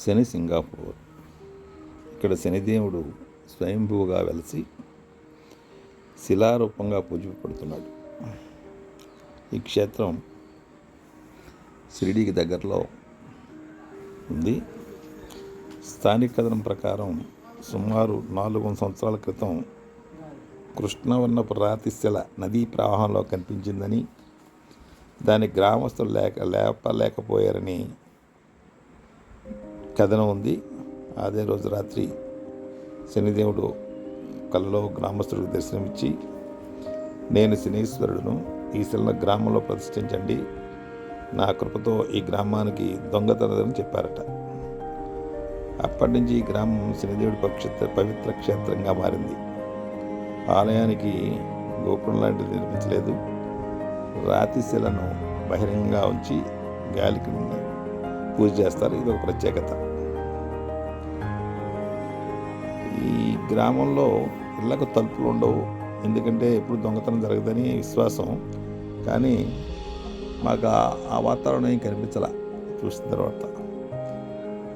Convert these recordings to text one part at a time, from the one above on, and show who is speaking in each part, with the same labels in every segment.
Speaker 1: శని సింగాపూర్ ఇక్కడ శనిదేవుడు స్వయంభూగా వెలసి శిలారూపంగా పూజింపబడుతున్నాడు. ఈ క్షేత్రం షిరిడీకి దగ్గరలో ఉంది. స్థానిక కథనం ప్రకారం సుమారు నాలుగు వందల సంవత్సరాల క్రితం కృష్ణవర్ణపు రాతిశిల నదీ ప్రవాహంలో కనిపించిందని దాని గ్రామస్తులు లేక లేపలేకపోయారని కథనం ఉంది. అదే రోజు రాత్రి శనిదేవుడు కలలో గ్రామస్తుడికి దర్శనమిచ్చి నేను శనీశ్వరుడును ఈ శిలను గ్రామంలో ప్రతిష్ఠించండి. నా కృపతో ఈ గ్రామానికి దొంగతనదని చెప్పారట. అప్పటి నుంచి ఈ గ్రామం శనిదేవుడి పక్షిత్ర పవిత్ర క్షేత్రంగా మారింది. ఆలయానికి గోపురం లాంటిది నిర్మించలేదు. రాతి శిలను బహిరంగంగా ఉంచి గాలికి పూజ చేస్తారు. ఇది ఒక ప్రత్యేకత. ఈ గ్రామంలో ఇళ్ళకు తలుపులు ఉండవు. ఎందుకంటే ఎప్పుడు దొంగతనం జరగదని విశ్వాసం. కానీ మాకు ఆ- వాతావరణం ఏం కనిపించాల చూసిన తర్వాత.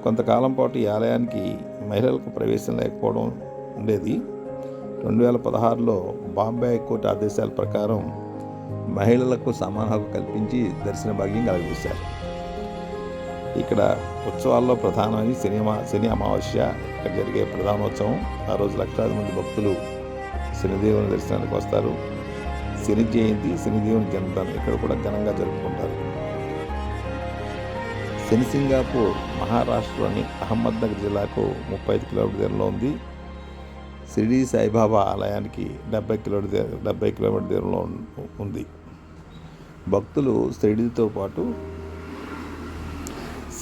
Speaker 1: కొంతకాలం పాటు ఈ ఆలయానికి మహిళలకు ప్రవేశం లేకపోవడం ఉండేది. రెండు వేల పదహారులో బాంబే హైకోర్టు ఆదేశాల ప్రకారం మహిళలకు సమాన హక్కు కల్పించి దర్శన భాగ్యం కలిగించారు ఇక్కడ ఉత్సవాల్లో ప్రధానమైన శని శని అమావాస్య. ఇక్కడ జరిగే ప్రధానోత్సవం. ఆ రోజు లక్షలాది మంది భక్తులు శనిదేవుని దర్శనానికి వస్తారు. శని జయంతి శనిదేవుని జన్మదినం ఇక్కడ కూడా ఘనంగా జరుపుకుంటారు. శని సింగాపూర్ మహారాష్ట్రలోని అహ్మద్నగర్ జిల్లాకు ముప్పై ఐదు కిలోమీటర్ దూరంలో ఉంది. షిరిడి సాయిబాబా ఆలయానికి డెబ్బై కిలోమీటర్ డెబ్బై కిలోమీటర్ దూరంలో ఉంది. భక్తులు షిరిడితో పాటు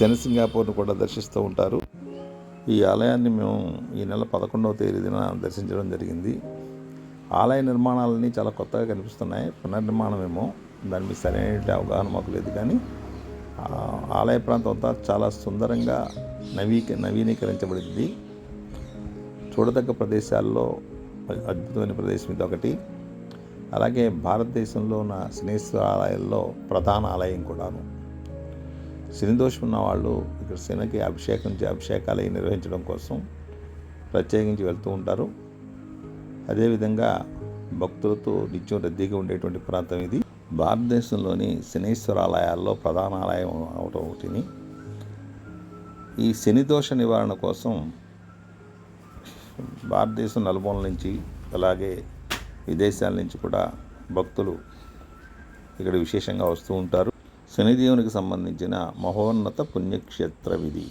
Speaker 1: శనిసింగాపూర్ను కూడా దర్శిస్తూ ఉంటారు. ఈ ఆలయాన్ని మేము ఈ నెల పదకొండవ తేదీన దర్శించడం జరిగింది. ఆలయ నిర్మాణాలన్నీ చాలా కొత్తగా కనిపిస్తున్నాయి. పునర్నిర్మాణమేమో దాని మీద సరైన అవగాహన మాకు లేదు కానీ ఆలయ ప్రాంతం అంతా చాలా సుందరంగా నవీక నవీకరించబడింది. చూడదగ్గ ప్రదేశాల్లో అద్భుతమైన ప్రదేశం ఇది ఒకటి అలాగే భారతదేశంలో ఉన్న శనేశ్వర ఆలయాల్లో ప్రధాన ఆలయం కూడాను. శని దోషం ఉన్న వాళ్ళు ఇక్కడ శనికి అభిషేకం అభిషేకాలు నిర్వహించడం కోసం ప్రత్యేకించి వెళ్తూ ఉంటారు. అదేవిధంగా భక్తులతో నిత్యం రద్దీగా ఉండేటువంటి ప్రాంతం ఇది. భారతదేశంలోని శనీశ్వర ఆలయాల్లో ప్రధాన ఆలయం అవటం ఒకటిని. ఈ శని దోష నివారణ కోసం భారతదేశం నలుమూల నుంచి అలాగే విదేశాల నుంచి కూడా భక్తులు ఇక్కడ విశేషంగా వస్తూ ఉంటారు. శనిదేవునికి సంబంధించిన మహోన్నత పుణ్యక్షేత్రం ఇది